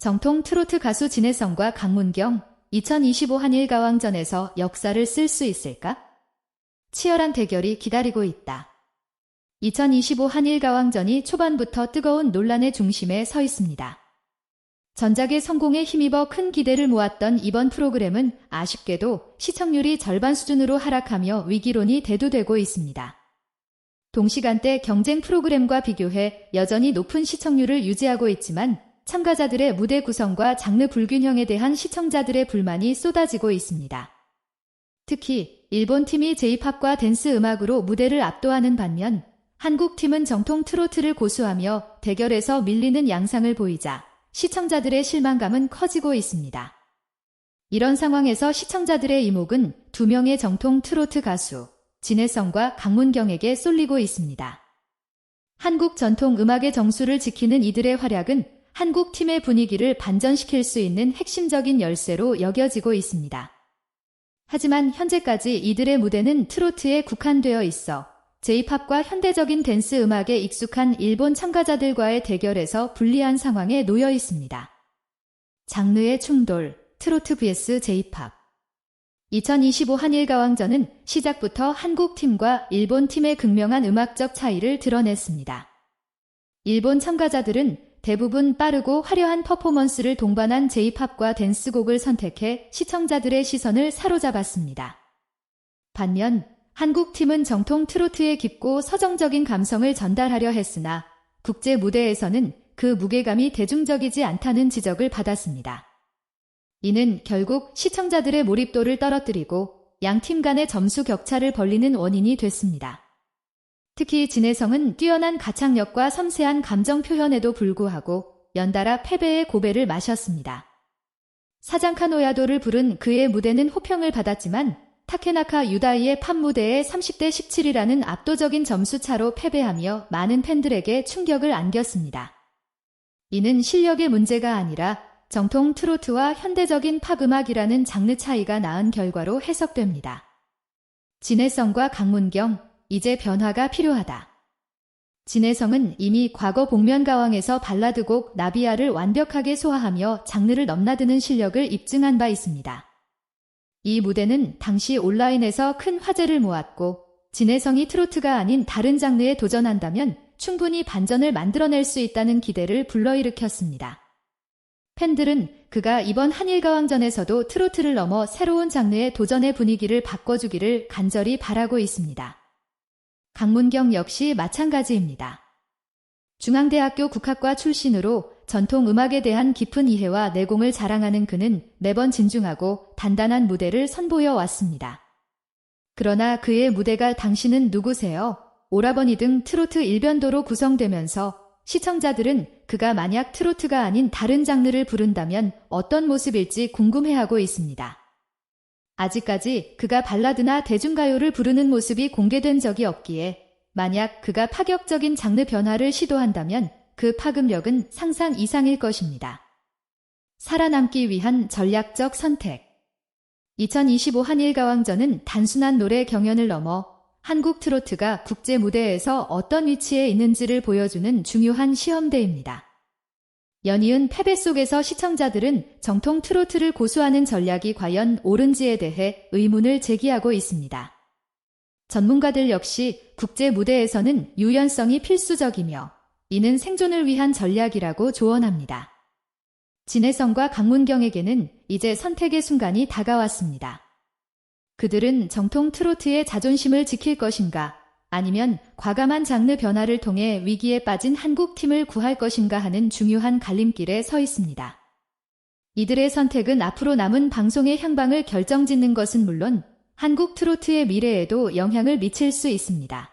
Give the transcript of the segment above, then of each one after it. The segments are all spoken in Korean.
정통 트로트 가수 진혜성과 강문경 2025 한일 가왕전에서 역사를 쓸 수 있을까? 치열한 대결이 기다리고 있다. 2025 한일 가왕전이 초반부터 뜨거운 논란의 중심에 서 있습니다. 전작의 성공에 힘입어 큰 기대를 모았던 이번 프로그램은 아쉽게도 시청률이 절반 수준으로 하락하며 위기론이 대두되고 있습니다. 동시간대 경쟁 프로그램과 비교해 여전히 높은 시청률을 유지하고 있지만 참가자들의 무대 구성과 장르 불균형에 대한 시청자들의 불만이 쏟아지고 있습니다. 특히 일본 팀이 제이팝과 댄스 음악으로 무대를 압도하는 반면 한국 팀은 정통 트로트를 고수하며 대결에서 밀리는 양상을 보이자 시청자들의 실망감은 커지고 있습니다. 이런 상황에서 시청자들의 이목은 두 명의 정통 트로트 가수 진혜성과 강문경에게 쏠리고 있습니다. 한국 전통 음악의 정수를 지키는 이들의 활약은 한국 팀의 분위기를 반전시킬 수 있는 핵심적인 열쇠로 여겨지고 있습니다. 하지만 현재까지 이들의 무대는 트로트에 국한되어 있어 제이팝과 현대적인 댄스 음악에 익숙한 일본 참가자들과의 대결에서 불리한 상황에 놓여 있습니다. 장르의 충돌, 트로트 vs 제이팝 2025 한일가왕전은 시작부터 한국 팀과 일본 팀의 극명한 음악적 차이를 드러냈습니다. 일본 참가자들은 대부분 빠르고 화려한 퍼포먼스를 동반한 제이팝과 댄스곡을 선택해 시청자들의 시선을 사로잡았습니다. 반면 한국 팀은 정통 트로트의 깊고 서정적인 감성을 전달하려 했으나 국제 무대에서는 그 무게감이 대중적이지 않다는 지적을 받았습니다. 이는 결국 시청자들의 몰입도를 떨어뜨리고 양팀 간의 점수 격차를 벌리는 원인이 됐습니다. 특히 진혜성은 뛰어난 가창력과 섬세한 감정 표현에도 불구하고 연달아 패배의 고배를 마셨습니다. 사장카노야도를 부른 그의 무대는 호평을 받았지만 타케나카 유다이의 팝 무대에 30대 17이라는 압도적인 점수 차로 패배하며 많은 팬들에게 충격을 안겼습니다. 이는 실력의 문제가 아니라 정통 트로트와 현대적인 팝 음악이라는 장르 차이가 낳은 결과로 해석됩니다. 진혜성과 강문경, 이제 변화가 필요하다. 진혜성은 이미 과거 복면가왕에서 발라드곡 나비야를 완벽하게 소화하며 장르를 넘나드는 실력을 입증한 바 있습니다. 이 무대는 당시 온라인에서 큰 화제를 모았고 진혜성이 트로트가 아닌 다른 장르에 도전한다면 충분히 반전을 만들어낼 수 있다는 기대를 불러일으켰습니다. 팬들은 그가 이번 한일가왕전에서도 트로트를 넘어 새로운 장르의 도전의 분위기를 바꿔주기를 간절히 바라고 있습니다. 강문경 역시 마찬가지입니다. 중앙대학교 국악과 출신으로 전통 음악에 대한 깊은 이해와 내공을 자랑하는 그는 매번 진중하고 단단한 무대를 선보여 왔습니다. 그러나 그의 무대가 당신은 누구세요? 오라버니 등 트로트 일변도로 구성되면서 시청자들은 그가 만약 트로트가 아닌 다른 장르를 부른다면 어떤 모습일지 궁금해하고 있습니다. 아직까지 그가 발라드나 대중가요를 부르는 모습이 공개된 적이 없기에 만약 그가 파격적인 장르 변화를 시도한다면 그 파급력은 상상 이상일 것입니다. 살아남기 위한 전략적 선택 2025 한일가왕전은 단순한 노래 경연을 넘어 한국 트로트가 국제 무대에서 어떤 위치에 있는지를 보여주는 중요한 시험대입니다. 연이은 패배 속에서 시청자들은 정통 트로트를 고수하는 전략이 과연 옳은지에 대해 의문을 제기하고 있습니다. 전문가들 역시 국제 무대에서는 유연성이 필수적이며 이는 생존을 위한 전략이라고 조언합니다. 진혜성과 강문경에게는 이제 선택의 순간이 다가왔습니다. 그들은 정통 트로트의 자존심을 지킬 것인가 아니면 과감한 장르 변화를 통해 위기에 빠진 한국 팀을 구할 것인가 하는 중요한 갈림길에 서 있습니다. 이들의 선택은 앞으로 남은 방송의 향방을 결정짓는 것은 물론 한국 트로트의 미래에도 영향을 미칠 수 있습니다.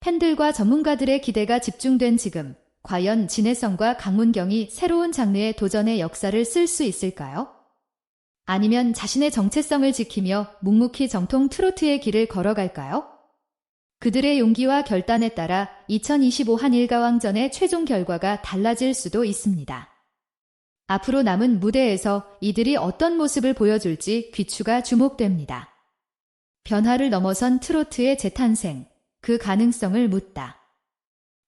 팬들과 전문가들의 기대가 집중된 지금, 과연 진해성과 강문경이 새로운 장르의 도전의 역사를 쓸 수 있을까요? 아니면 자신의 정체성을 지키며 묵묵히 정통 트로트의 길을 걸어갈까요? 그들의 용기와 결단에 따라 2025 한일가왕전의 최종 결과가 달라질 수도 있습니다. 앞으로 남은 무대에서 이들이 어떤 모습을 보여줄지 귀추가 주목됩니다. 변화를 넘어선 트로트의 재탄생, 그 가능성을 묻다.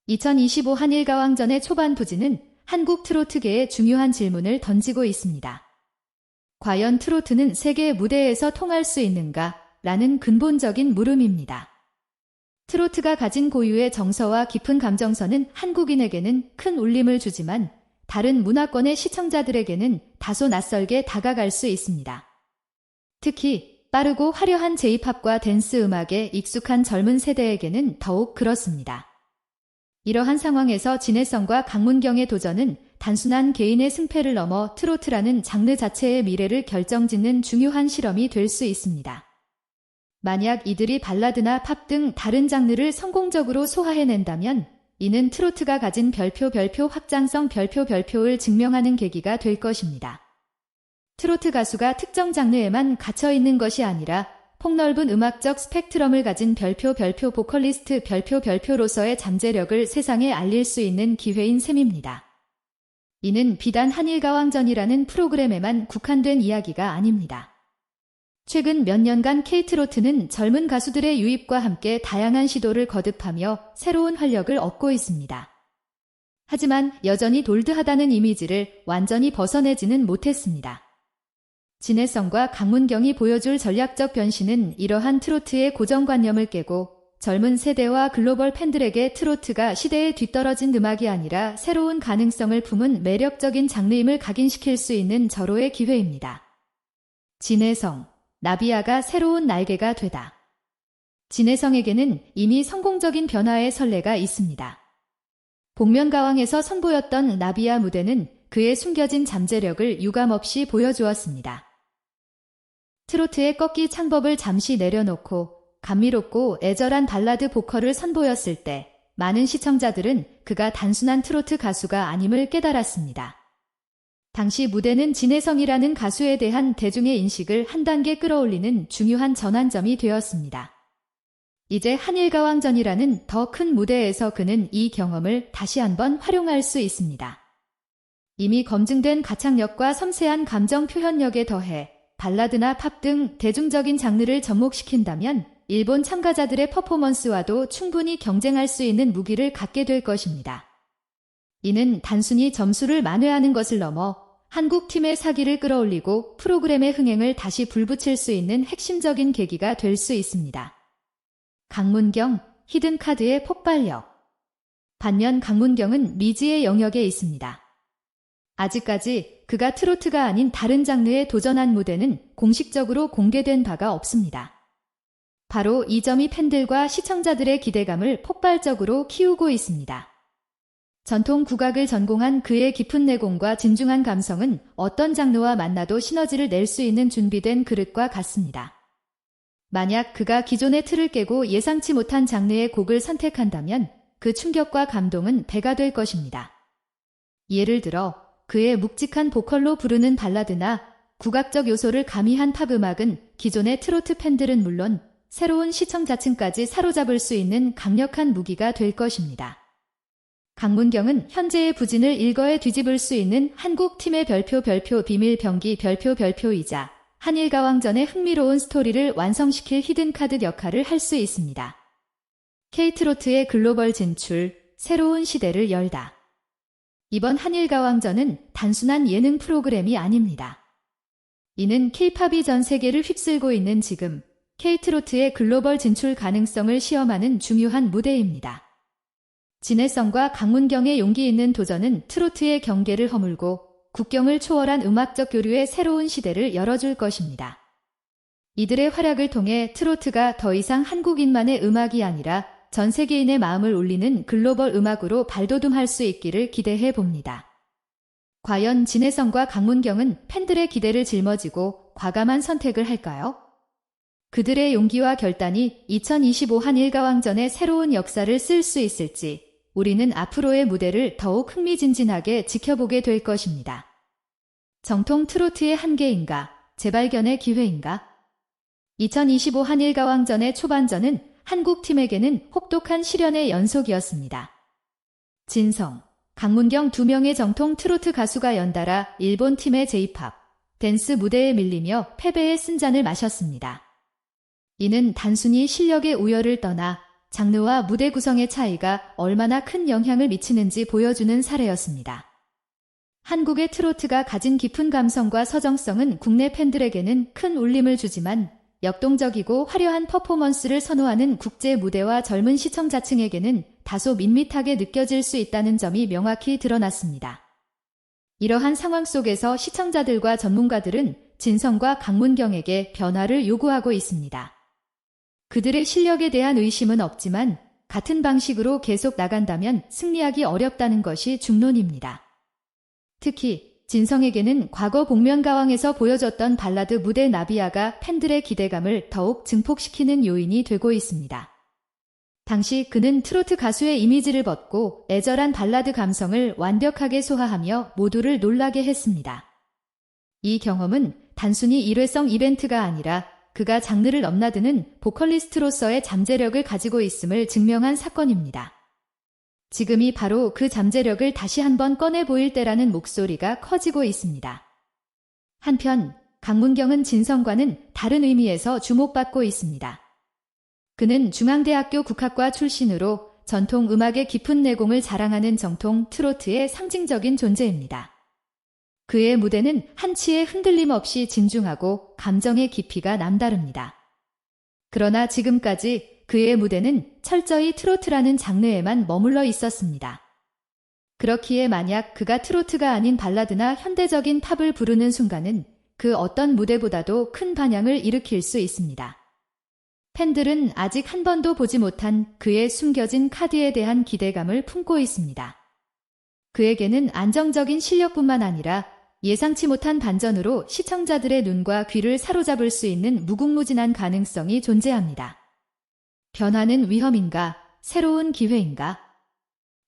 2025 한일가왕전의 초반 부진은 한국 트로트계에 중요한 질문을 던지고 있습니다. 과연 트로트는 세계 무대에서 통할 수 있는가? 라는 근본적인 물음입니다. 트로트가 가진 고유의 정서와 깊은 감정선은 한국인에게는 큰 울림을 주지만 다른 문화권의 시청자들에게는 다소 낯설게 다가갈 수 있습니다. 특히 빠르고 화려한 제이팝과 댄스 음악에 익숙한 젊은 세대에게는 더욱 그렇습니다. 이러한 상황에서 진해성과 강문경의 도전은 단순한 개인의 승패를 넘어 트로트라는 장르 자체의 미래를 결정짓는 중요한 실험이 될 수 있습니다. 만약 이들이 발라드나 팝 등 다른 장르를 성공적으로 소화해낸다면 이는 트로트가 가진 별표 별표 확장성 별표 별표를 증명하는 계기가 될 것입니다. 트로트 가수가 특정 장르에만 갇혀 있는 것이 아니라 폭넓은 음악적 스펙트럼을 가진 별표 별표 보컬리스트 별표 별표로서의 잠재력을 세상에 알릴 수 있는 기회인 셈입니다. 이는 비단 한일가왕전이라는 프로그램에만 국한된 이야기가 아닙니다. 최근 몇 년간 K트로트는 젊은 가수들의 유입과 함께 다양한 시도를 거듭하며 새로운 활력을 얻고 있습니다. 하지만 여전히 돌드하다는 이미지를 완전히 벗어내지는 못했습니다. 진해성과 강문경이 보여줄 전략적 변신은 이러한 트로트의 고정관념을 깨고 젊은 세대와 글로벌 팬들에게 트로트가 시대에 뒤떨어진 음악이 아니라 새로운 가능성을 품은 매력적인 장르임을 각인시킬 수 있는 절호의 기회입니다. 진해성, 나비아가 새로운 날개가 되다. 진해성에게는 이미 성공적인 변화의 선례가 있습니다. 복면가왕에서 선보였던 나비아 무대는 그의 숨겨진 잠재력을 유감없이 보여주었습니다. 트로트의 꺾기 창법을 잠시 내려놓고 감미롭고 애절한 발라드 보컬을 선보였을 때 많은 시청자들은 그가 단순한 트로트 가수가 아님을 깨달았습니다. 당시 무대는 진해성이라는 가수에 대한 대중의 인식을 한 단계 끌어올리는 중요한 전환점이 되었습니다. 이제 한일가왕전이라는 더 큰 무대에서 그는 이 경험을 다시 한번 활용할 수 있습니다. 이미 검증된 가창력과 섬세한 감정 표현력에 더해 발라드나 팝 등 대중적인 장르를 접목시킨다면 일본 참가자들의 퍼포먼스와도 충분히 경쟁할 수 있는 무기를 갖게 될 것입니다. 이는 단순히 점수를 만회하는 것을 넘어 한국 팀의 사기를 끌어올리고 프로그램의 흥행을 다시 불붙일 수 있는 핵심적인 계기가 될 수 있습니다. 강문경, 히든카드의 폭발력. 반면 강문경은 미지의 영역에 있습니다. 아직까지 그가 트로트가 아닌 다른 장르에 도전한 무대는 공식적으로 공개된 바가 없습니다. 바로 이 점이 팬들과 시청자들의 기대감을 폭발적으로 키우고 있습니다. 전통 국악을 전공한 그의 깊은 내공과 진중한 감성은 어떤 장르와 만나도 시너지를 낼 수 있는 준비된 그릇과 같습니다. 만약 그가 기존의 틀을 깨고 예상치 못한 장르의 곡을 선택한다면 그 충격과 감동은 배가 될 것입니다. 예를 들어 그의 묵직한 보컬로 부르는 발라드나 국악적 요소를 가미한 팝 음악은 기존의 트로트 팬들은 물론 새로운 시청자층까지 사로잡을 수 있는 강력한 무기가 될 것입니다. 강문경은 현재의 부진을 일거에 뒤집을 수 있는 한국 팀의 별표 별표 비밀 병기 별표 별표이자 한일가왕전의 흥미로운 스토리를 완성시킬 히든카드 역할을 할 수 있습니다. K트로트의 글로벌 진출, 새로운 시대를 열다. 이번 한일가왕전은 단순한 예능 프로그램이 아닙니다. 이는 K팝이 전 세계를 휩쓸고 있는 지금 K트로트의 글로벌 진출 가능성을 시험하는 중요한 무대입니다. 진해성과 강문경의 용기 있는 도전은 트로트의 경계를 허물고 국경을 초월한 음악적 교류의 새로운 시대를 열어줄 것입니다. 이들의 활약을 통해 트로트가 더 이상 한국인만의 음악이 아니라 전 세계인의 마음을 울리는 글로벌 음악으로 발돋움할 수 있기를 기대해 봅니다. 과연 진해성과 강문경은 팬들의 기대를 짊어지고 과감한 선택을 할까요? 그들의 용기와 결단이 2025 한일가왕전의 새로운 역사를 쓸 수 있을지 우리는 앞으로의 무대를 더욱 흥미진진하게 지켜보게 될 것입니다. 정통 트로트의 한계인가, 재발견의 기회인가? 2025 한일가왕전의 초반전은 한국 팀에게는 혹독한 시련의 연속이었습니다. 진성, 강문경 두 명의 정통 트로트 가수가 연달아 일본 팀의 제이팝, 댄스 무대에 밀리며 패배의 쓴잔을 마셨습니다. 이는 단순히 실력의 우열을 떠나 장르와 무대 구성의 차이가 얼마나 큰 영향을 미치는지 보여주는 사례였습니다. 한국의 트로트가 가진 깊은 감성과 서정성은 국내 팬들에게는 큰 울림을 주지만 역동적이고 화려한 퍼포먼스를 선호하는 국제 무대와 젊은 시청자층에게는 다소 밋밋하게 느껴질 수 있다는 점이 명확히 드러났습니다. 이러한 상황 속에서 시청자들과 전문가들은 진성과 강문경에게 변화를 요구하고 있습니다. 그들의 실력에 대한 의심은 없지만 같은 방식으로 계속 나간다면 승리하기 어렵다는 것이 중론입니다. 특히 진성에게는 과거 복면가왕에서 보여줬던 발라드 무대 나비야가 팬들의 기대감을 더욱 증폭시키는 요인이 되고 있습니다. 당시 그는 트로트 가수의 이미지를 벗고 애절한 발라드 감성을 완벽하게 소화하며 모두를 놀라게 했습니다. 이 경험은 단순히 일회성 이벤트가 아니라 그가 장르를 넘나드는 보컬리스트로서의 잠재력을 가지고 있음을 증명한 사건입니다. 지금이 바로 그 잠재력을 다시 한번 꺼내 보일 때라는 목소리가 커지고 있습니다. 한편 강문경은 진성과는 다른 의미에서 주목받고 있습니다. 그는 중앙대학교 국악과 출신으로 전통 음악의 깊은 내공을 자랑하는 정통 트로트의 상징적인 존재입니다. 그의 무대는 한치의 흔들림 없이 진중하고 감정의 깊이가 남다릅니다. 그러나 지금까지 그의 무대는 철저히 트로트라는 장르에만 머물러 있었습니다. 그렇기에 만약 그가 트로트가 아닌 발라드나 현대적인 팝을 부르는 순간은 그 어떤 무대보다도 큰 반향을 일으킬 수 있습니다. 팬들은 아직 한 번도 보지 못한 그의 숨겨진 카드에 대한 기대감을 품고 있습니다. 그에게는 안정적인 실력뿐만 아니라 예상치 못한 반전으로 시청자들의 눈과 귀를 사로잡을 수 있는 무궁무진한 가능성이 존재합니다. 변화는 위험인가? 새로운 기회인가?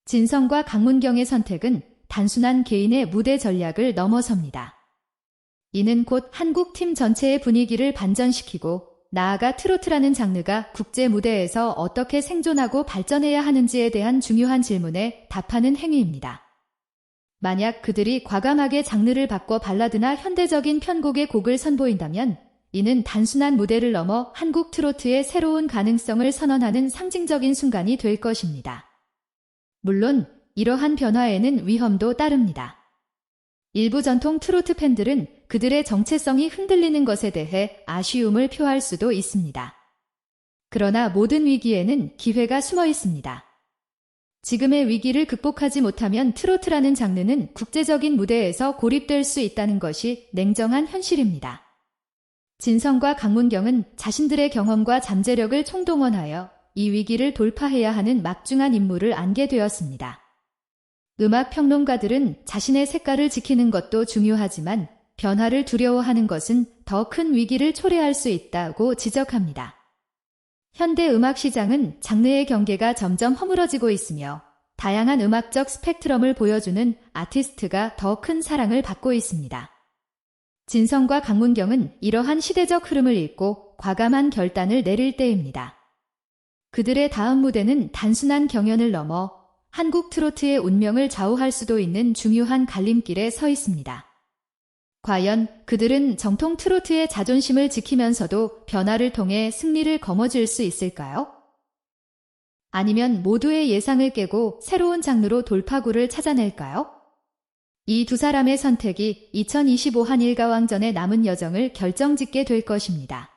진성과 강문경의 선택은 단순한 개인의 무대 전략을 넘어섭니다. 이는 곧 한국 팀 전체의 분위기를 반전시키고 나아가 트로트라는 장르가 국제 무대에서 어떻게 생존하고 발전해야 하는지에 대한 중요한 질문에 답하는 행위입니다. 만약 그들이 과감하게 장르를 바꿔 발라드나 현대적인 편곡의 곡을 선보인다면 이는 단순한 무대를 넘어 한국 트로트의 새로운 가능성을 선언하는 상징적인 순간이 될 것입니다. 물론 이러한 변화에는 위험도 따릅니다. 일부 전통 트로트 팬들은 그들의 정체성이 흔들리는 것에 대해 아쉬움을 표할 수도 있습니다. 그러나 모든 위기에는 기회가 숨어 있습니다. 지금의 위기를 극복하지 못하면 트로트라는 장르는 국제적인 무대에서 고립될 수 있다는 것이 냉정한 현실입니다. 진성과 강문경은 자신들의 경험과 잠재력을 총동원하여 이 위기를 돌파해야 하는 막중한 임무를 안게 되었습니다. 음악 평론가들은 자신의 색깔을 지키는 것도 중요하지만 변화를 두려워하는 것은 더 큰 위기를 초래할 수 있다고 지적합니다. 현대 음악 시장은 장르의 경계가 점점 허물어지고 있으며 다양한 음악적 스펙트럼을 보여주는 아티스트가 더 큰 사랑을 받고 있습니다. 진성과 강문경은 이러한 시대적 흐름을 읽고 과감한 결단을 내릴 때입니다. 그들의 다음 무대는 단순한 경연을 넘어 한국 트로트의 운명을 좌우할 수도 있는 중요한 갈림길에 서 있습니다. 과연 그들은 정통 트로트의 자존심을 지키면서도 변화를 통해 승리를 거머쥘 수 있을까요? 아니면 모두의 예상을 깨고 새로운 장르로 돌파구를 찾아낼까요? 이 두 사람의 선택이 2025 한일가왕전의 남은 여정을 결정짓게 될 것입니다.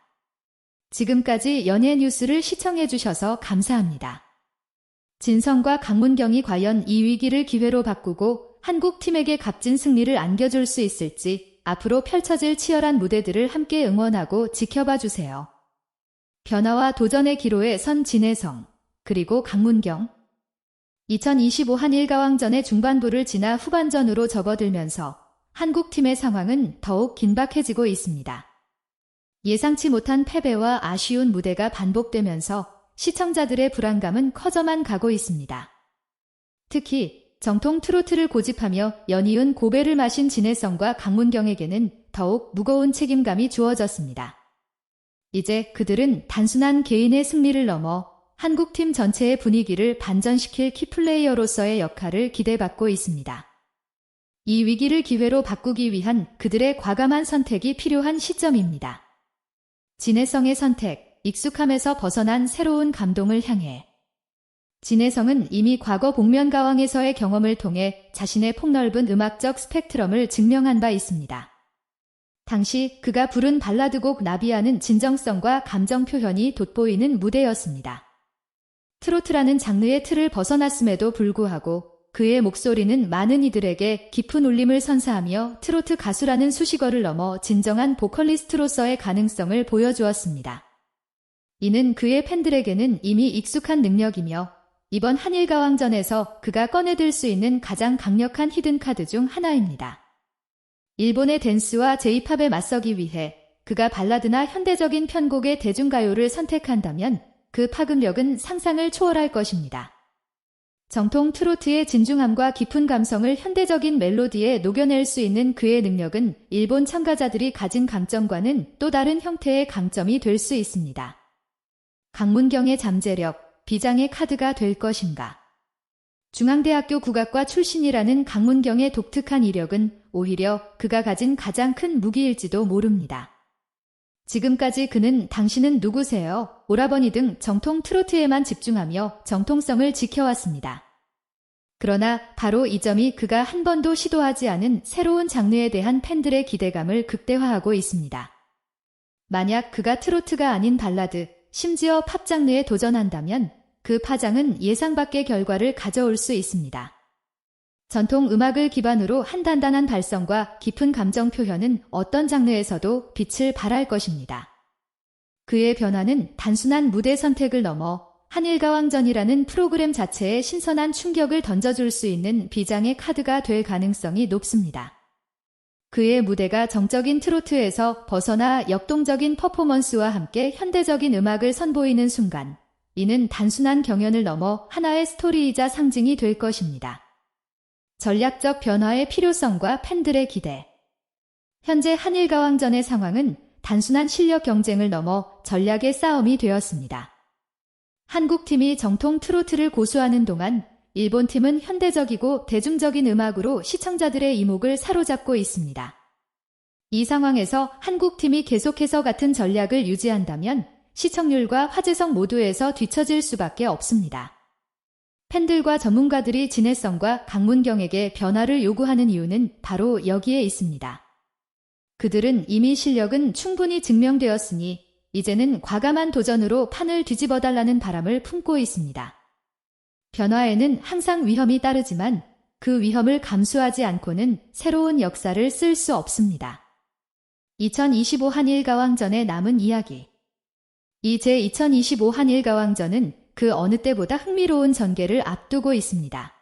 지금까지 연예 뉴스를 시청해주셔서 감사합니다. 진성과 강문경이 과연 이 위기를 기회로 바꾸고 한국 팀에게 값진 승리를 안겨줄 수 있을지 앞으로 펼쳐질 치열한 무대들을 함께 응원하고 지켜봐 주세요. 변화와 도전의 기로에 선 진혜성, 그리고 강문경. 2025 한일가왕전의 중반부를 지나 후반전으로 접어들면서 한국팀의 상황은 더욱 긴박해지고 있습니다. 예상치 못한 패배와 아쉬운 무대가 반복되면서 시청자들의 불안감은 커져만 가고 있습니다. 특히 정통 트로트를 고집하며 연이은 고배를 마신 진해성과 강문경에게는 더욱 무거운 책임감이 주어졌습니다. 이제 그들은 단순한 개인의 승리를 넘어 한국팀 전체의 분위기를 반전시킬 키플레이어로서의 역할을 기대받고 있습니다. 이 위기를 기회로 바꾸기 위한 그들의 과감한 선택이 필요한 시점입니다. 진해성의 선택, 익숙함에서 벗어난 새로운 감동을 향해 진혜성은 이미 과거 복면가왕에서의 경험을 통해 자신의 폭넓은 음악적 스펙트럼을 증명한 바 있습니다. 당시 그가 부른 발라드곡 나비아는 진정성과 감정 표현이 돋보이는 무대였습니다. 트로트라는 장르의 틀을 벗어났음에도 불구하고 그의 목소리는 많은 이들에게 깊은 울림을 선사하며 트로트 가수라는 수식어를 넘어 진정한 보컬리스트로서의 가능성을 보여주었습니다. 이는 그의 팬들에게는 이미 익숙한 능력이며 이번 한일가왕전에서 그가 꺼내들 수 있는 가장 강력한 히든카드 중 하나입니다. 일본의 댄스와 제이팝에 맞서기 위해 그가 발라드나 현대적인 편곡의 대중가요를 선택한다면 그 파급력은 상상을 초월할 것입니다. 정통 트로트의 진중함과 깊은 감성을 현대적인 멜로디에 녹여낼 수 있는 그의 능력은 일본 참가자들이 가진 강점과는 또 다른 형태의 강점이 될 수 있습니다. 강문경의 잠재력, 비장의 카드가 될 것인가? 중앙대학교 국악과 출신이라는 강문경의 독특한 이력은 오히려 그가 가진 가장 큰 무기일지도 모릅니다. 지금까지 그는 당신은 누구세요? 오라버니 등 정통 트로트에만 집중하며 정통성을 지켜왔습니다. 그러나 바로 이 점이 그가 한 번도 시도하지 않은 새로운 장르에 대한 팬들의 기대감을 극대화하고 있습니다. 만약 그가 트로트가 아닌 발라드, 심지어 팝 장르에 도전한다면 그 파장은 예상 밖의 결과를 가져올 수 있습니다. 전통 음악을 기반으로 한 단단한 발성과 깊은 감정 표현은 어떤 장르에서도 빛을 발할 것입니다. 그의 변화는 단순한 무대 선택을 넘어 한일가왕전이라는 프로그램 자체에 신선한 충격을 던져줄 수 있는 비장의 카드가 될 가능성이 높습니다. 그의 무대가 정적인 트로트에서 벗어나 역동적인 퍼포먼스와 함께 현대적인 음악을 선보이는 순간, 이는 단순한 경연을 넘어 하나의 스토리이자 상징이 될 것입니다. 전략적 변화의 필요성과 팬들의 기대. 현재 한일 가왕전의 상황은 단순한 실력 경쟁을 넘어 전략의 싸움이 되었습니다. 한국 팀이 정통 트로트를 고수하는 동안 일본 팀은 현대적이고 대중적인 음악으로 시청자들의 이목을 사로잡고 있습니다. 이 상황에서 한국 팀이 계속해서 같은 전략을 유지한다면 시청률과 화제성 모두에서 뒤처질 수밖에 없습니다. 팬들과 전문가들이 진해성과 강문경에게 변화를 요구하는 이유는 바로 여기에 있습니다. 그들은 이미 실력은 충분히 증명되었으니 이제는 과감한 도전으로 판을 뒤집어 달라는 바람을 품고 있습니다. 변화에는 항상 위험이 따르지만 그 위험을 감수하지 않고는 새로운 역사를 쓸 수 없습니다. 2025 한일가왕전의 남은 이야기 이 제2025 한일가왕전은 그 어느 때보다 흥미로운 전개를 앞두고 있습니다.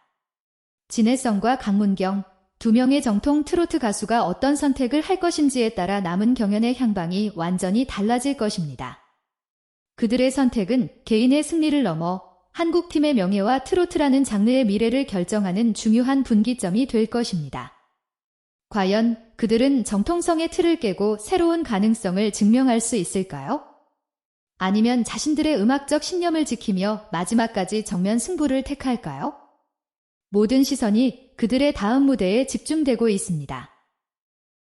진해성과 강문경, 두 명의 정통 트로트 가수가 어떤 선택을 할 것인지에 따라 남은 경연의 향방이 완전히 달라질 것입니다. 그들의 선택은 개인의 승리를 넘어 한국팀의 명예와 트로트라는 장르의 미래를 결정하는 중요한 분기점이 될 것입니다. 과연 그들은 정통성의 틀을 깨고 새로운 가능성을 증명할 수 있을까요? 아니면 자신들의 음악적 신념을 지키며 마지막까지 정면 승부를 택할까요? 모든 시선이 그들의 다음 무대에 집중되고 있습니다.